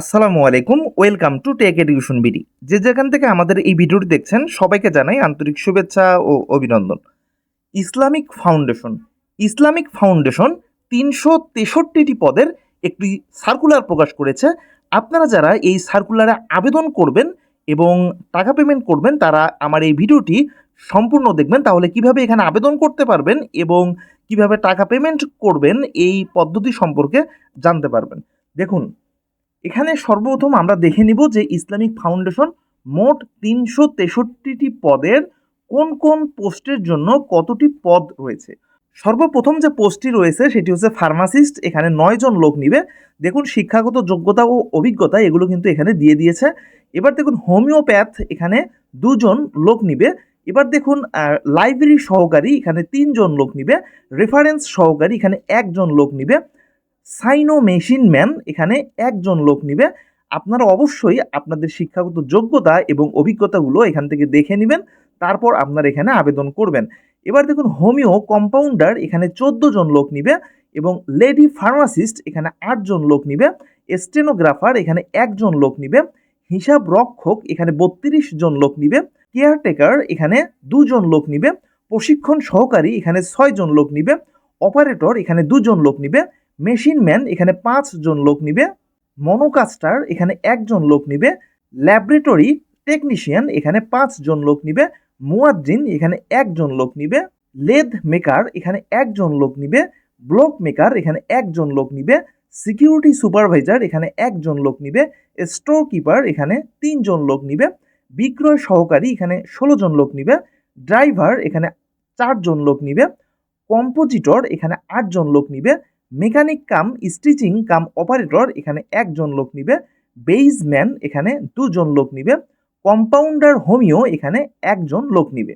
আসসালামু আলাইকুম, welcome to Tech Education BD. যে যেখান থেকে আমাদের এই ভিডিওটি দেখছেন, সবাইকে জানাই আন্তরিক শুভেচ্ছা ও অভিনন্দন। Islamic foundation. ইসলামিক ফাউন্ডেশন তিনশো তেষট্টিটি পদের একটি সার্কুলার প্রকাশ করেছে। আপনারা যারা এই সার্কুলারে আবেদন করবেন এবং টাকা পেমেন্ট করবেন, তারা আমার এই ভিডিওটি সম্পূর্ণ দেখবেন। তাহলে কীভাবে এখানে আবেদন করতে পারবেন এবং কীভাবে টাকা পেমেন্ট করবেন, এই পদ্ধতি সম্পর্কে জানতে পারবেন। দেখুন এখানে সর্বপ্রথম আমরা দেখে নিব যে ইসলামিক ফাউন্ডেশন মোট তিনশো তেষট্টিটি পদের কোন কোন পোস্টের জন্য কতটি পদ রয়েছে। সর্বপ্রথম যে পোস্টটি রয়েছে সেটি হচ্ছে ফার্মাসিস্ট, এখানে নয় জন লোক নিবে। দেখুন শিক্ষাগত যোগ্যতা ও অভিজ্ঞতা এগুলো কিন্তু এখানে দিয়ে দিয়েছে। এবার দেখুন হোমিওপ্যাথ, এখানে দুজন লোক নিবে। এবার দেখুন লাইব্রেরি সহকারী, এখানে তিনজন লোক নিবে। রেফারেন্স সহকারী, এখানে একজন লোক নিবে। সাইনো মেশিন ম্যান এখানে একজন লোক নিবে। আপনারা অবশ্যই আপনাদের শিক্ষাগত যোগ্যতা এবং অভিজ্ঞতাগুলো এখান থেকে দেখে নেবেন, তারপর আপনারা এখানে আবেদন করবেন। এবার দেখুন, হোমিও কম্পাউন্ডার এখানে চোদ্দ জন লোক নিবে এবং লেডি ফার্মাসিস্ট এখানে আটজন লোক নিবে। স্টেনোগ্রাফার এখানে একজন লোক নিবে। হিসাব রক্ষক এখানে বত্রিশ জন লোক নিবে। কেয়ারটেকার এখানে দুজন লোক নিবে। প্রশিক্ষণ সহকারী এখানে ছয়জন লোক নিবে। অপারেটর এখানে দুজন লোক নিবে। মেশিন ম্যান এখানে পাঁচজন লোক নিবে মনোকাস্টার এখানে একজন লোক নিবে ল্যাবরেটরি টেকনিশিয়ান এখানে পাঁচজন লোক নিবে মুয়াজ্জিন এখানে একজন লোক নিবে লেদ মেকার এখানে একজন লোক নিবে ব্লক মেকার এখানে একজন লোক নিবে সিকিউরিটি সুপারভাইজার এখানে একজন লোক নিবে স্টোর কিপার এখানে তিনজন লোক নিবে বিক্রয় সহকারী এখানে ষোলো জন লোক নিবে ড্রাইভার এখানে চারজন লোক নিবে কম্পোজিটর এখানে আটজন লোক নিবে mechanic cum stitching cum operator এখানে একজন লোক নিবে। বেইজম্যান এখানে দুজন লোক নিবে। কম্পাউন্ডার হোমিও এখানে একজন লোক নিবে।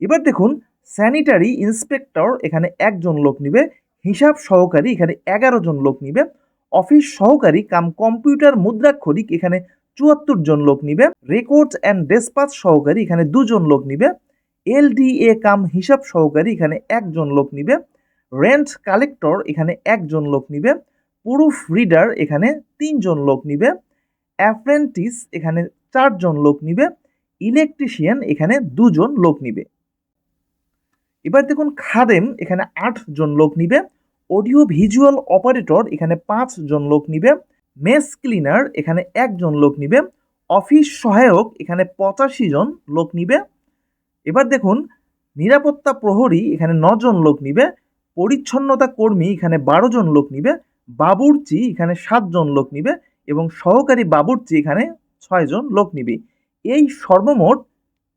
এবার দেখুন স্যানিটারি ইন্সপেক্টর এখানে একজন লোক নিবে। হিসাব সহকারী, এখানে এগারো জন লোক নিবে। অফিস সহকারী কাম কম্পিউটার মুদ্রাক্ষরিক, এখানে চুয়াত্তর জন লোক নিবে। রেকর্ড অ্যান্ড ডেসপাচ সহকারী, এখানে দুজন লোক নিবে। এলডিএ কাম হিসাব সহকারী, এখানে একজন লোক নিবে। রেন্ট কালেক্টর এখানে একজন লোক নিবে প্রুফ রিডার এখানে তিনজন লোক নিবে অ্যাপ্রেন্টিস এখানে চারজন লোক নিবে ইলেকট্রিশিয়ান এখানে দুজন লোক নিবে। এবার দেখুন খাদেম এখানে আটজন লোক নিবে অডিও ভিজুয়াল অপারেটর এখানে পাঁচজন লোক নিবে মেস ক্লিনার এখানে একজন লোক নিবে অফিস সহায়ক এখানে পঁচাশি জন লোক নিবে। এবার দেখুন নিরাপত্তা প্রহরী এখানে নজন লোক নিবে পরিচ্ছন্নতা কর্মী এখানে বারো জন লোক নিবে, বাবুর্চি এখানে সাতজন লোক নিবে এবং সহকারী বাবুর্চি এখানে ছয়জন লোক নিবে। এই সর্বমোট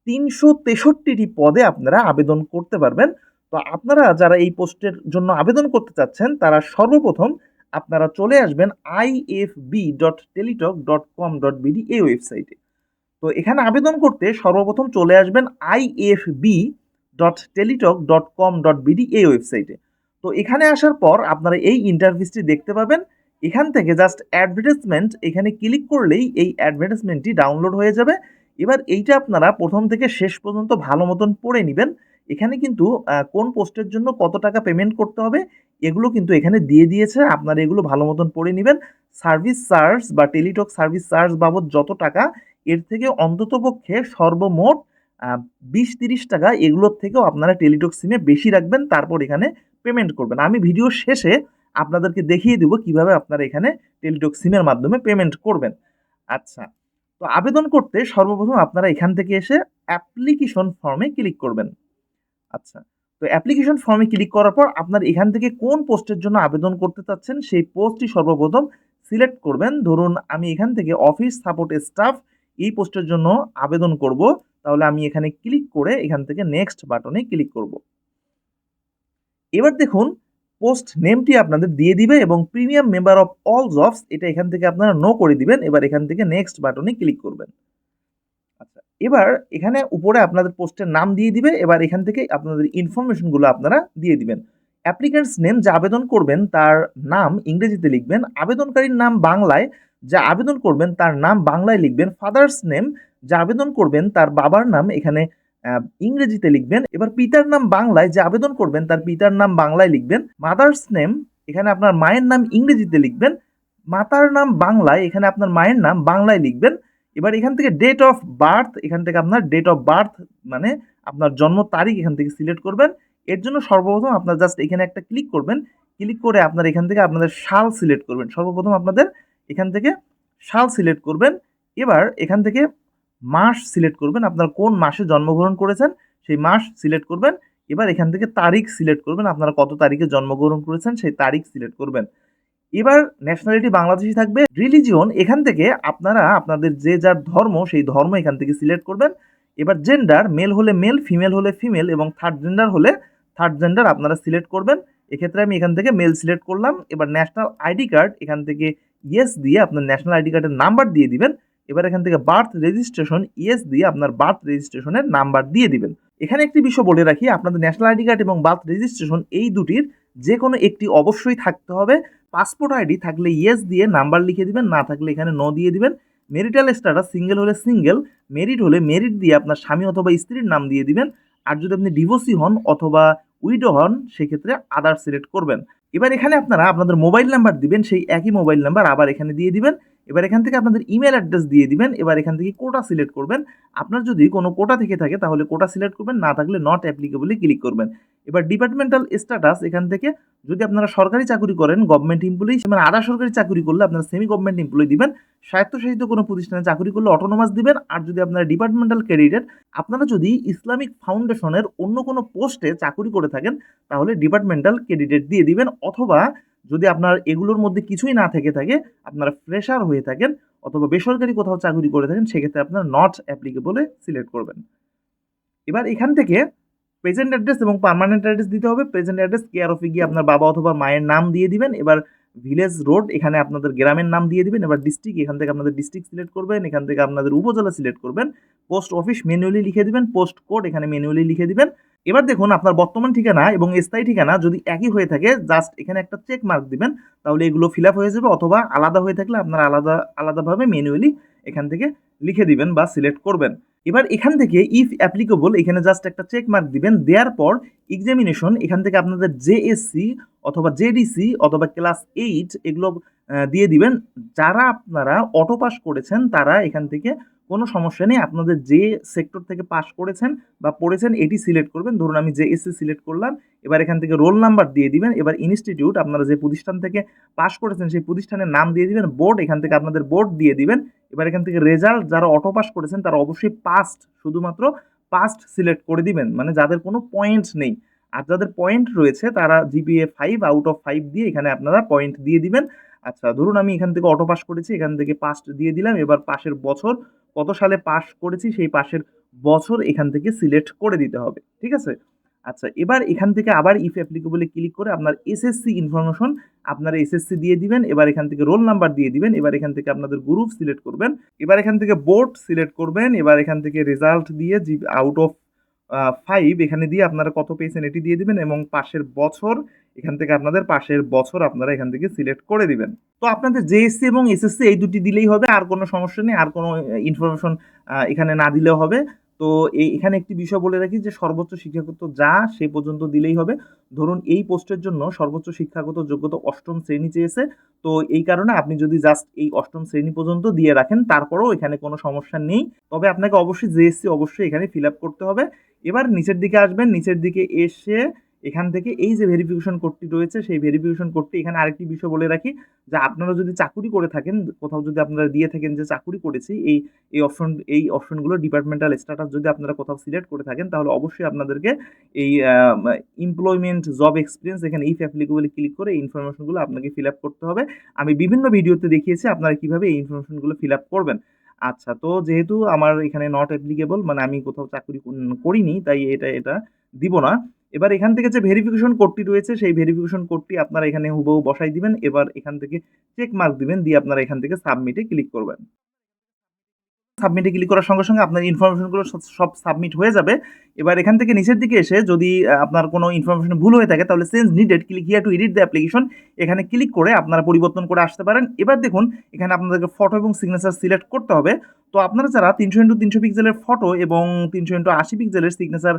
তিনশো তেষট্টিটি পদে আপনারা আবেদন করতে পারবেন। তো আপনারা যারা এই পোস্টের জন্য আবেদন করতে চাচ্ছেন, তারা সর্বপ্রথম আপনারা চলে আসবেন IFB dot Teletalk dot com dot BD এই ওয়েবসাইটে। তো এখানে আবেদন করতে সর্বপ্রথম চলে আসবেন IFB dot Teletalk dot com dot BD এই ওয়েবসাইটে। তো এখানে আসার পর আপনারা এই ইন্টারভিউসটি দেখতে পাবেন। এখান থেকে জাস্ট অ্যাডভার্টাইজমেন্ট এখানে ক্লিক করলেই এই অ্যাডভার্টাইজমেন্টটি ডাউনলোড হয়ে যাবে। এবার এইটা আপনারা প্রথম থেকে শেষ পর্যন্ত ভালো মতন পড়ে নেবেন। এখানে কিন্তু কোন পোস্টের জন্য কত টাকা পেমেন্ট করতে হবে, এগুলো কিন্তু এখানে দিয়ে দিয়েছে। আপনারা এগুলো ভালো মতন পড়ে নেবেন। সার্ভিস চার্জ বা টেলিটক সার্ভিস চার্জ বাবদ যত টাকা, এর থেকে অন্ততপক্ষে সর্বমোট বিশ তিরিশ টাকা এগুলোর থেকেও আপনারা টেলিটক সিমে বেশি রাখবেন। তারপর এখানে পেমেন্ট করবেন। আমি ভিডিও শেষে আপনাদেরকে দেখিয়ে দেবো কীভাবে আপনারা এখানে টেলিটক সিমের মাধ্যমে পেমেন্ট করবেন। আচ্ছা তো আবেদন করতে সর্বপ্রথম আপনারা এখান থেকে এসে অ্যাপ্লিকেশন ফর্মে ক্লিক করবেন। আচ্ছা তো অ্যাপ্লিকেশন ফর্মে ক্লিক করার পর আপনার এখান থেকে কোন পোস্টের জন্য আবেদন করতে চাচ্ছেন সেই পোস্টটি সর্বপ্রথম সিলেক্ট করবেন। ধরুন আমি এখান থেকে অফিস সাপোর্ট স্টাফ এই পোস্টের জন্য আবেদন করব। তাহলে আমি এখানে ক্লিক করে এখান থেকে নেক্সট বাটনে ক্লিক করব। এবার দেখুন পোস্ট নেমটি আপনাদের দিয়ে দিবে এবং premium member of all jobs এটা এখান থেকে আপনারা নো করে দিবেন। এবার এখান থেকে নেক্সট বাটনে ক্লিক করবেন। আচ্ছা এবার এখানে উপরে আপনাদের পোস্টের নাম দিয়ে দিবে। এবার এখান থেকে আপনাদের ইনফরমেশনগুলো আপনারা দিয়ে দিবেন। অ্যাপ্লিকেন্টস নেম যা আবেদন করবেন, তার নাম ইংরেজিতে লিখবেন। আবেদনকারীর নাম বাংলায়, যা আবেদন করবেন, তার নাম বাংলায় লিখবেন। ফাদার্স নেম যা আবেদন করবেন, তার বাবার নাম এখানে ইংরেজিতে লিখবেন। এবার পিতার নাম বাংলায় যে আবেদন করবেন, তার পিতার নাম বাংলায় লিখবেন। মাদার্স নেম, এখানে আপনার মায়ের নাম ইংরেজিতে লিখবেন। মাতার নাম বাংলায়, এখানে আপনার মায়ের নাম বাংলায় লিখবেন। এবার এখান থেকে ডেট অফ বার্থ এখান থেকে আপনার ডেট অফ বার্থ মানে আপনার জন্ম তারিখ এখান থেকে সিলেক্ট করবেন। এর জন্য সর্বপ্রথম আপনার জাস্ট এখানে একটা ক্লিক করবেন। ক্লিক করে আপনার এখান থেকে আপনাদের সাল সিলেক্ট করবেন। সর্বপ্রথম আপনাদের এখান থেকে সাল সিলেক্ট করবেন। এবার এখান থেকে মাস সিলেক্ট করবেন, আপনার কোন মাসে জন্মগ্রহণ করেছেন, সেই মাস সিলেক্ট করবেন, এবার এখান থেকে তারিখ সিলেক্ট করবেন, আপনারা কত তারিখে জন্মগ্রহণ করেছেন সেই তারিখ সিলেক্ট করবেন। এবার ন্যাশনালিটি বাংলাদেশি থাকবে রিলিজিয়ন এখান থেকে আপনারা আপনাদের যে যার ধর্ম, সেই ধর্ম এখান থেকে সিলেক্ট করবেন। এবার জেন্ডার মেল হলে মেল ফিমেল হলে ফিমেল এবং থার্ড জেন্ডার হলে থার্ড জেন্ডার আপনারা সিলেক্ট করবেন। এক্ষেত্রে আমি এখান থেকে মেল সিলেক্ট করলাম, এবার ন্যাশনাল আইডি কার্ড এখান থেকে ইয়েস দিয়ে আপনার ন্যাশনাল আইডি কার্ডের নাম্বার দিয়ে দিবেন। এবার এখান থেকে বার্থ রেজিস্ট্রেশন ইয়েস দিয়ে আপনার বার্থ রেজিস্ট্রেশনের নাম্বার দিয়ে দিবেন। এখানে একটি বিষয় বলে রাখি, আপনাদের ন্যাশনাল আইডি কার্ড এবং বার্থ রেজিস্ট্রেশন এই দুটির যে কোনো একটি অবশ্যই থাকতে হবে। পাসপোর্ট আইডি থাকলে ইয়েস দিয়ে নাম্বার লিখে দিবেন, না থাকলে এখানে ন দিয়ে দিবেন। মেরিটাল স্ট্যাটাস সিঙ্গেল হলে সিঙ্গেল মেরিট হলে মেরিট দিয়ে আপনার স্বামী অথবা স্ত্রীর নাম দিয়ে দিবেন। আর যদি আপনি ডিভোর্সি হন অথবা উইডো হন, সেক্ষেত্রে আদার সিলেক্ট করবেন। এবার এখানে আপনারা আপনাদের মোবাইল নাম্বার দিবেন, সেই একই মোবাইল নাম্বার আবার এখানে দিয়ে দিবেন। এবার এখান থেকে আপনাদের ইমেল অ্যাড্রেস দিয়ে দিবেন, এবার এখান থেকে কোটা সিলেক্ট করবেন। আপনার যদি কোনো কোটা থেকে থাকে, তাহলে কোটা সিলেক্ট করবেন, না থাকলে নট অ্যাপ্লিকেবলি ক্লিক করবেন। এবার ডিপার্টমেন্টাল স্ট্যাটাস এখান থেকে যদি আপনারা সরকারি চাকরি করেন গভর্নমেন্ট এমপ্লয়ি মানে আধা সরকারি চাকরি করলে আপনারা সেমি গভর্নমেন্ট এমপ্লয়ি দিবেন। স্বায়ত্তশাসিত কোনো প্রতিষ্ঠানে চাকরি করলে অটোনোমাস দিবেন। আর যদি আপনারা ডিপার্টমেন্টাল ক্যারিডেট আপনারা যদি ইসলামিক ফাউন্ডেশনের অন্য কোনো পোস্টে চাকরি করে থাকেন, তাহলে ডিপার্টমেন্টাল ক্যান্ডিডেট দিয়ে দিবেন। অথবা যদি আপনার এগুলোর মধ্যে কিছুই না থেকে থাকে, আপনারা ফ্রেশার হয়ে থাকেন অথবা বেসরকারি কোথাও চাকরি করে থাকেন, সেক্ষেত্রে আপনারা নট অ্যাপ্লিকেবলে সিলেক্ট করবেন। এবার এখান থেকে প্রেজেন্ট অ্যাড্রেস এবং পার্মানেন্ট অ্যাড্রেস দিতে হবে। প্রেজেন্ট অ্যাড্রেস কেয়ার অফে গিয়ে আপনার বাবা অথবা মায়ের নাম দিয়ে দিবেন। এবার ভিলেজ রোড এখানে আপনাদের গ্রামের নাম দিয়ে দিবেন। এবার ডিস্ট্রিক্ট এখান থেকে আপনাদের ডিস্ট্রিক্ট সিলেক্ট করবেন। এখান থেকে আপনাদের উপজেলা সিলেক্ট করবেন। পোস্ট অফিস ম্যানুয়ালি লিখে দিবেন পোস্ট কোড এখানে ম্যানুয়ালি লিখে দিবেন। এবার দেখুন আপনার বর্তমান ঠিকানা এবং স্থায়ী ঠিকানা যদি একই হয়ে থাকে জাস্ট এখানে একটা চেক মার্ক দিবেন, তাহলে এগুলো ফিল আপ হয়ে যাবে অথবা আলাদা হয়ে থাকলে আপনারা আলাদা, আলাদাভাবে ম্যানুয়ালি এখান থেকে লিখে দিবেন বা সিলেক্ট করবেন। এবার এখান থেকে ইফ অ্যাপ্লিকেবল এখানে জাস্ট একটা চেক মার্ক দিবেন, দেওয়ার পর এক্সামিনেশন এখান থেকে আপনাদের জেএসসি অথবা জেডিসি অথবা ক্লাস এইট এগুলো দিয়ে দিবেন। যারা আপনারা অটো পাস করেছেন, তারা এখান থেকে কোনো সমস্যা নেই। আপনাদের যে সেক্টর থেকে পাস করেছেন বা পড়েছেন, এটি সিলেক্ট করবেন। ধরুন আমি জেএসসি সিলেক্ট করলাম, এবার এখান থেকে রোল নাম্বার দিয়ে দিবেন। এবার ইনস্টিটিউট আপনারা যে প্রতিষ্ঠান থেকে পাস করেছেন, সেই প্রতিষ্ঠানের নাম দিয়ে দিবেন। বোর্ড এখান থেকে আপনাদের বোর্ড দিয়ে দিবেন। এবার এখান থেকে রেজাল্ট যারা অটো পাস করেছেন, তারা অবশ্যই পাস্ট শুধুমাত্র পাস্ট সিলেক্ট করে দিবেন। মানে যাদের কোনো পয়েন্ট নেই। আর যাদের পয়েন্ট রয়েছে, তারা GPA five out of five দিয়ে এখানে আপনারা পয়েন্ট দিয়ে দিবেন। আচ্ছা ধরুন আমি এখান থেকে অটো পাস করেছি, এখান থেকে পাস্ট দিয়ে দিলাম। এবার পাশের বছর কত সালে পাশ করেছি সেই পাশের বছর এখান থেকে সিলেক্ট করে দিতে হবে, ঠিক আছে? আচ্ছা এবার এখান থেকে আবার ইফ অ্যাপ্লিকেবলে ক্লিক করে আপনার এসএসসি ইনফরমেশন আপনারা এসএসসি দিয়ে দিবেন, এবার এখান থেকে রোল নাম্বার দিয়ে দিবেন, এবার এখান থেকে আপনাদের গ্রুপ সিলেক্ট করবেন, এবার এখান থেকে বোর্ড সিলেক্ট করবেন, এবার এখান থেকে রেজাল্ট দিয়ে আউট অফ ফাইভ এখানে দিয়ে আপনারা কত পেয়েছেন এটি দিয়ে দিবেন এবং পাশের বছর এখান থেকে আপনাদের পাশের বছর আপনারা এখান থেকে সিলেক্ট করে দিবেন। তো আপনাদের জেএসসি এবং এসএসসি এই দুটি দিলেই হবে, আর কোনো সমস্যা নেই, আর কোনো ইনফরমেশন এখানে না দিলেও হবে। তো এই, এখানে একটি বিষয় বলে রাখি যে সর্বোচ্চ শিক্ষাগত যা, সে পর্যন্ত দিলেই হবে। ধরুন এই পোস্টের জন্য সর্বোচ্চ শিক্ষাগত যোগ্যতা অষ্টম শ্রেণি চেয়েছে, তো এই কারণে আপনি যদি জাস্ট এই অষ্টম শ্রেণি পর্যন্ত দিয়ে রাখেন, তারপরেও এখানে কোনো সমস্যা নেই। তবে আপনাকে অবশ্যই জেএসসি অবশ্যই এখানে ফিল আপ করতে হবে। এবার নিচের দিকে আসবেন, নিচের দিকে এসে এখান থেকে এই যে ভেরিফিকেশন কোডটি রয়েছে, সেই ভেরিফিকেশন কোডটি এখানে আরেকটি বিষয় বলে রাখি যে আপনারা যদি চাকুরি করে থাকেন, কোথাও যদি আপনারা দিয়ে থাকেন যে চাকুরি করেছি, এই এই অপশন এই অপশনগুলো ডিপার্টমেন্টাল স্ট্যাটাস যদি আপনারা কোথাও সিলেক্ট করে থাকেন, তাহলে অবশ্যই আপনাদেরকে এই এমপ্লয়মেন্ট জব এক্সপিরিয়েন্স এখানে ইফ অ্যাপ্লিকেবলি ক্লিক করে এই ইনফরমেশনগুলো আপনাকে ফিল আপ করতে হবে। আমি বিভিন্ন ভিডিওতে দেখিয়েছি আপনারা কীভাবে এই ইনফরমেশনগুলো ফিল আপ করবেন। আচ্ছা তো যেহেতু আমার এখানে নট অ্যাপ্লিকেবল মানে আমি কোথাও চাকরি করিনি, তাই এটা এটা দিব না। এবার এখান থেকে যে ভেরিফিকেশন কোডটি রয়েছে, সেই ভেরিফিকেশন কোডটি আপনারা এখানে হুবহু বসাই দিবেন। এবার এখান থেকে চেক মার্ক দিবেন, দিয়ে আপনারা এখান থেকে সাবমিটে ক্লিক করবেন। সাবমিটে ক্লিক করার সঙ্গে সঙ্গে আপনার ইনফরমেশনগুলো সব- সব সাবমিট হয়ে যাবে। এবার এখান থেকে নিচের দিকে এসে যদি আপনার কোনো ইনফরমেশন ভুল হয়ে থাকে, তাহলে change needed click here to edit the application এখানে ক্লিক করে আপনারা পরিবর্তন করে আসতে পারেন। এবার দেখুন, এখানে আপনাদেরকে ফটো এবং সিগনেচার সিলেক্ট করতে হবে। তো আপনারা যারা তিনশো ইন্টু তিনশো পিক্সেলের ফটো এবং তিনশো ইন্টু আশি পিক্সেলের সিগনেচার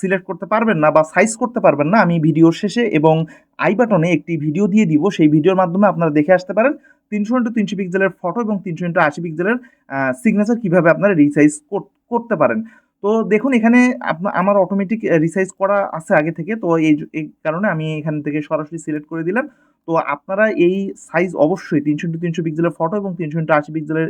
সিলেক্ট করতে পারবেন না বা সাইজ করতে পারবেন না, আমি ভিডিওর শেষে এবং আই বাটনে একটি ভিডিও দিয়ে দিব। সেই ভিডিওর মাধ্যমে আপনারা দেখে আসতে পারেন। তিনশো ইন্টু তিনশো পিক্সেলের ফটো এবং তিনশো ইন্টু আশি পিক্সেলের সিগনেচার কীভাবে আপনারা রিসাইজ করতে পারেন। তো দেখুন, এখানে আমার অটোমেটিক রিসাইজ করা আছে আগে থেকে। তো এই কারণে আমি এখান থেকে সরাসরি সিলেক্ট করে দিলাম। তো আপনারা এই সাইজ অবশ্যই তিনশো ইন্টু তিনশো পিক্সেলের ফটো এবং তিনশো ইন্টু আশি পিক্সেলের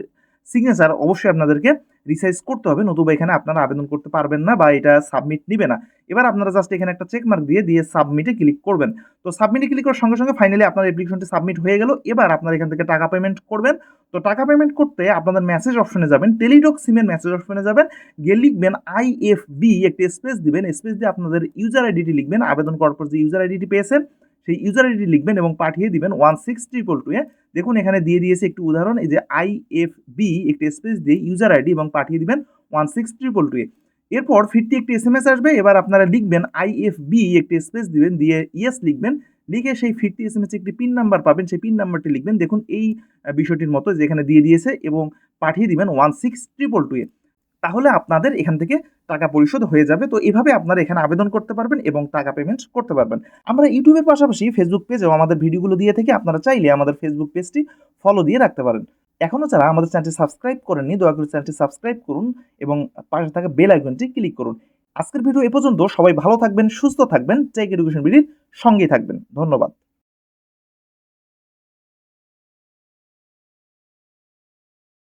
সিগনেচার অবশ্যই আপনাদেরকে রিসাইজ করতে হবে। নতুবা এখানে আপনারা আবেদন করতে পারবেন না বা এটা সাবমিট নিবে না। এবার আপনারা জাস্ট এখানে একটা চেক মার্ক দিয়ে দিয়ে সাবমিটে ক্লিক করবেন। তো সাবমিটে ক্লিক করার সঙ্গে সঙ্গে ফাইনালি আপনার অ্যাপ্লিকেশনটি সাবমিট হয়ে গেল। এবার আপনারা এখান থেকে টাকা পেমেন্ট করবেন। তো টাকা পেমেন্ট করতে আপনাদের মেসেজ অপশনে যাবেন টেলিটক সিমের মেসেজ অপশনে যাবেন। গিয়ে লিখবেন আই এফ বি একটি স্পেস দিবেন। স্পেস দিয়ে আপনাদের ইউজার আইডিটি লিখবেন। আবেদন করার পর যে ইউজার আইডিটি পেয়েছেন সেই ইউজার আইডি লিখবেন এবং পাঠিয়ে দিবেন one six triple two A. দেখুন, এখানে দিয়ে দিয়েছে একটি উদাহরণ, এই যে আই এফ বি একটি স্পেস দিয়ে ইউজার আইডি এবং পাঠিয়ে দিবেন one six triple two A. এরপর ফিরতি একটি এস এম এস আসবে, এবার আপনারা লিখবেন আই এফ বি একটি স্পেস দিবেন, দিয়ে ইয়েস লিখবেন। লিখে সেই ফিরতি এস এম এস একটি পিন নাম্বার পাবেন, সেই পিন নাম্বারটি লিখবেন। দেখুন, এই বিষয়টির মতো যেখানে দিয়ে দিয়েছে এবং পাঠিয়ে দিবেন one six triple two A. তাহলে আপনাদের এখান থেকে টাকা পরিশোধ হয়ে যাবে। তো এভাবে আপনারা এখানে আবেদন করতে পারবেন এবং টাকা পেমেন্ট করতে পারবেন। আমরা ইউটিউবের পাশাপাশি ফেসবুক পেজেও আমাদের ভিডিওগুলো দিয়ে থেকে। আপনারা চাইলে আমাদের ফেসবুক পেজটি ফলো দিয়ে রাখতে পারেন। এখনও যারা আমাদের চ্যানেলটি সাবস্ক্রাইব করেননি, দয়া করে চ্যানেলটি সাবস্ক্রাইব করুন এবং পাশে থাকা বেল আইকনটি ক্লিক করুন। আজকের ভিডিও এ পর্যন্ত সবাই ভালো থাকবেন, সুস্থ থাকবেন। টেক এডুকেশন বিডির সঙ্গেই থাকবেন। ধন্যবাদ।